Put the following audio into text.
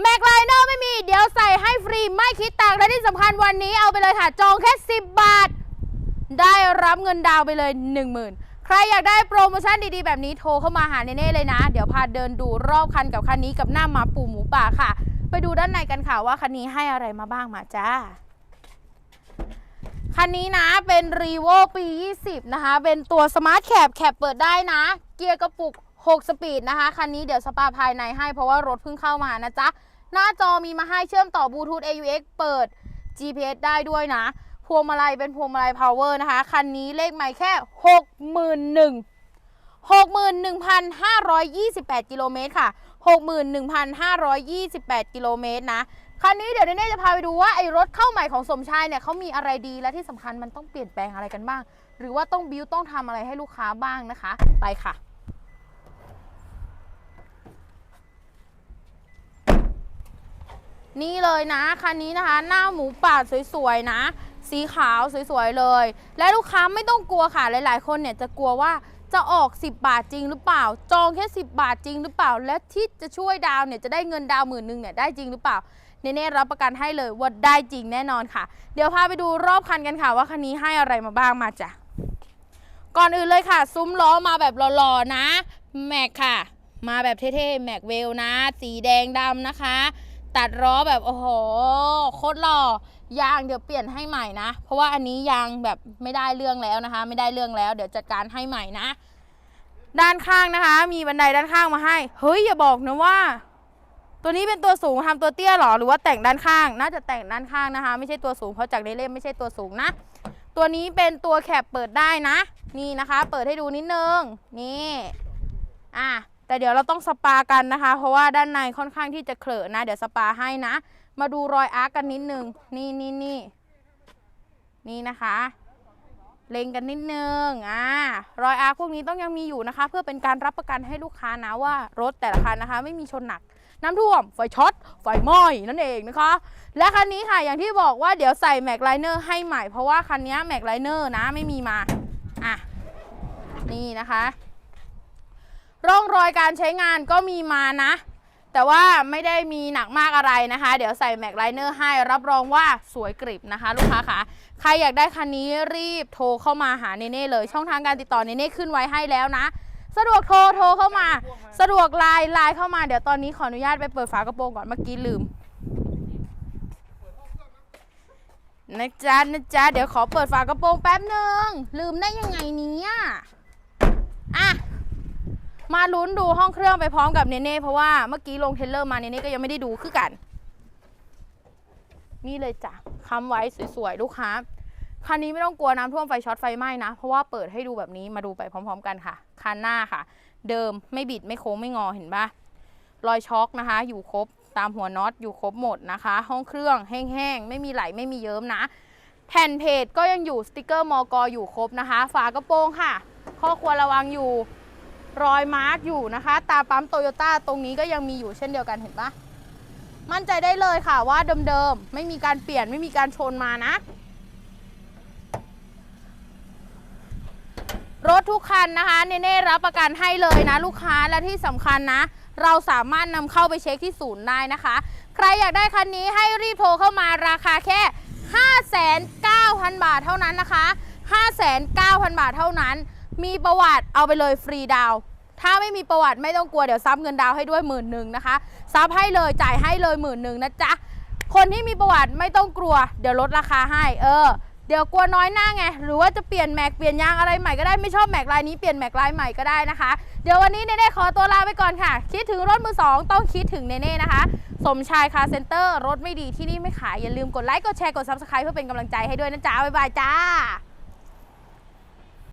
แม็กไลเนอร์ไม่มี เดี๋ยวใส่ให้ฟรีไม่คิดตังค์และที่สำคัญวันนี้เอาไปเลยค่ะ จองแค่ 10 บาท ได้รับเงินดาวน์ไปเลย 10,000 ใครอยากได้โปรโมชั่นดีๆ แบบนี้โทรเข้ามาหาเน่ๆเลยนะ เดี๋ยวพาเดินดูรอบคันกับคันนี้กับหน้าหมาปูหมูป่าค่ะ ไปดูด้านในกันค่ะว่าคันนี้ให้อะไรมาบ้างมาจ้าคันนี้นะเป็น r ีโวปี 20 นะคะ เป็นตัวสมาร์ทแคปแคปเปิดได้นะ เกียร์กระปุก 6 สปีดนะคะ คันนี้เดี๋ยวสปาภายในให้เพราะว่ารถเพิ่งเข้ามานะจ๊ะ หน้าจอมีมาให้เชื่อมต่อบลูทูธ AUX เปิด GPS ได้ด้วยนะ พวงมาลัยเป็นพวงมาลัย power นะคะ คันนี้เลขไม่แค่ 61,000 61,528 กิโลเมตรค่ะ 61,528 กิโลเมตรนะ คันนี้เดี๋ยวเนเน่จะพาไปดูว่าไอ้รถเข้าใหม่ของสมชายเนี่ยเขามีอะไรดีและที่สำคัญมันต้องเปลี่ยนแปลงอะไรกันบ้าง หรือว่าต้องบิวต้องทำอะไรให้ลูกค้าบ้างนะคะ ไปค่ะ นี่เลยนะคันนี้นะคะ หน้าหมูป่าสวยๆนะ สีขาวสวยๆเลย และลูกค้าไม่ต้องกลัวค่ะหลาย ๆ คนเนี่ยจะกลัวว่าจะออก 10 บาทจริงหรือเปล่า จองแค่ 10 บาทจริงหรือเปล่า และที่จะช่วยดาวเนี่ยจะได้เงินดาวหมื่นหนึ่งเนี่ยได้จริงหรือเปล่าเนเน่รับประกันให้เลยว่าได้จริงแน่นอนค่ะ เดี๋ยวพาไปดูรอบคันกันค่ะ ว่าคันนี้ให้อะไรมาบ้างมาจ้ะก่อนอื่นเลยค่ะ ซุ้มล้อมาแบบหล่อๆนะ แม็กค่ะ มาแบบเท่ๆแม็กเวลนะ สีแดงดำนะคะ ตัดล้อแบบโอ้โหโคตรหล่อยางเดี๋ยวเปลี่ยนให้ใหม่นะ เพราะว่าอันนี้ยางแบบไม่ได้เรื่องแล้วนะคะ ไม่ได้เรื่องแล้ว เดี๋ยวจัดการให้ใหม่นะ ด้านข้างนะคะ มีบันไดด้านข้างมาให้ เฮ้ยอย่าบอกนะว่า ตัวนี้เป็นตัวสูงทำตัวเตี้ยหรอหรือว่าแต่งด้านข้าง น่าจะแต่งด้านข้างนะคะ ไม่ใช่ตัวสูงเพราะจากในเล่มไม่ใช่ตัวสูงนะ ตัวนี้เป็นตัวแคปเปิดได้นะ นี่นะคะ เปิดให้ดูนิดนึงนี่อะ แต่เดี๋ยวเราต้องสปากันนะคะ เพราะว่าด้านในค่อนข้างที่จะเขลอะนะ เดี๋ยวสปาให้นะ มาดูรอยอาร์กกันนิดนึง นี่นี่นี่นี่นะคะ เล็งกันนิดนึง อ่า รอยอาร์พวกนี้ต้องยังมีอยู่นะคะ เพื่อเป็นการรับประกันให้ลูกค้านะว่ารถแต่ละคันนะคะ ไม่มีชนหนัก น้ำท่วม ไฟช็อต ไฟไหม้นั่นเองนะคะ และคันนี้ค่ะ อย่างที่บอกว่าเดี๋ยวใส่แม็กไลเนอร์ให้ใหม่ เพราะว่าคันนี้แม็กไลเนอร์นะไม่มีมา อะ นี่นะคะ ร่องรอยการใช้งานก็มีมานะ แต่ว่าไม่ได้มีหนักมากอะไรนะคะ เดี๋ยวใส่แม็กไลเนอร์ให้รับรองว่าสวยกริบนะคะ ลูกค้าค่ะใครอยากได้คันนี้รีบโทรเข้ามาหาเนเน่เลย ช่องทางการติดต่อเนเน่ขึ้นไว้ให้แล้วนะ สะดวกโทรโทรเข้ามา สะดวกไลน์ไลน์เข้ามาเดี๋ยวตอนนี้ขออนุญาตไปเปิดฝากระโปรงก่อนเมื่อกี้ลืมนะจ๊ะนะจ๊ะเดี๋ยวขอเปิดฝากระโปรงแป๊บหนึ่งลืมได้ยังไงเนี่ยอะ มาลุ้นดูห้องเครื่องไปพร้อมกับเนเน่เพราะว่าเมื่อกี้ลงเทเลอร์มาเนเน่ก็ยังไม่ได้ดูคือกัน นี่เลยจ้ะค้ำไว้สวยๆ ลูกค้าคันนี้ไม่ต้องกลัวน้ำท่วมไฟช็อตไฟไหม้นะ เพราะว่าเปิดให้ดูแบบนี้มาดูไปพร้อม ๆ กันค่ะ คันหน้าค่ะ เดิมไม่บิดไม่โค้งไม่งอเห็นปะรอยช็อคนะคะ อยู่ครบตามหัวน็อตอยู่ครบหมดนะคะ ห้องเครื่องแห้งๆ ไม่มีไหลไม่มีเยิ้มนะ แผ่นเพจก็ยังอยู่สติกเกอร์มอกอยู่ครบนะคะ ฝากระโปรงค่ะ ข้อควรระวังอยู่ รอยมาร์กอยู่นะคะ ตาปั๊มโตโยต้าตรงนี้ก็ยังมีอยู่เช่นเดียวกันเห็นปะมั่นใจได้เลยค่ะว่าเดิมๆ ไม่มีการเปลี่ยนไม่มีการชนมานะ รถทุกคันนะคะเนเน่รับประกันให้เลยนะ ลูกค้าและที่สำคัญนะ เราสามารถนำเข้าไปเช็คที่ศูนย์ได้นะคะ ใครอยากได้คันนี้ให้รีบโทรเข้ามาราคาแค่ 59,000 บาทเท่านั้นนะคะ 59,000 บาทเท่านั้น มีประวัติ เอาไปเลยฟรีดาวถ้าไม่มีประวัติไม่ต้องกลัวเดี๋ยวซับเงินดาวให้ด้วยหมื่นหนึ่งนะคะซับให้เลยจ่ายให้เลยหมื่นหนึ่งนะจ๊ะคนที่มีประวัติไม่ต้องกลัว เดี๋ยวลดราคาให้ เออ เดี๋ยวกลัวน้อยหน้าไง หรือว่าจะเปลี่ยนแม็กเปลี่ยนยางอะไรใหม่ก็ได้ไม่ชอบแม็กลายนี้เปลี่ยนแม็กลายใหม่ก็ได้นะคะ เดี๋ยววันนี้เนเน่ขอตัวลาไปก่อนค่ะ คิดถึงรถมือสองต้องคิดถึงเนเน่นะคะ สมชายคาเซ็นเตอร์รถไม่ดีที่นี่ไม่ขายอย่าลืมกดไลค์กดแชร์กด subscribe เพื่อเป็นกำลังใจให้ด้วยนะจ๊ะบ๊ายบายจ้า